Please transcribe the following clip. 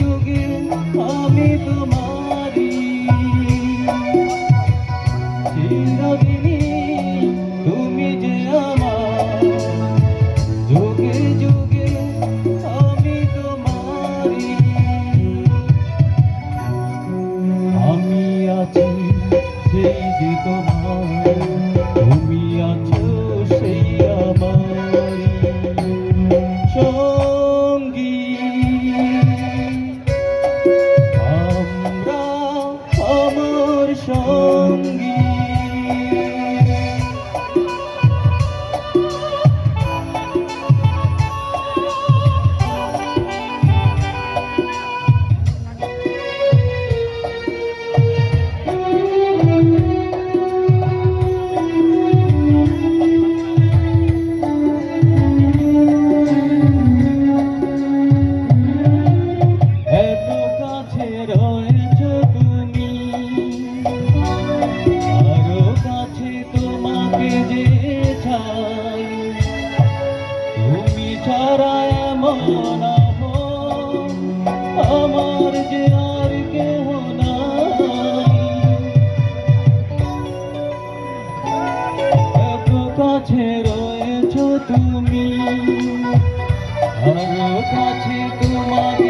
যুগে আমি তোমারি চিরদিনই তুমি যে আমি তোমারি আমি আছি সেই যে show. ছাড়া এমন আমার যে আর কেহ এত কাছে রয়েছ তুমি কাছে তোমাকে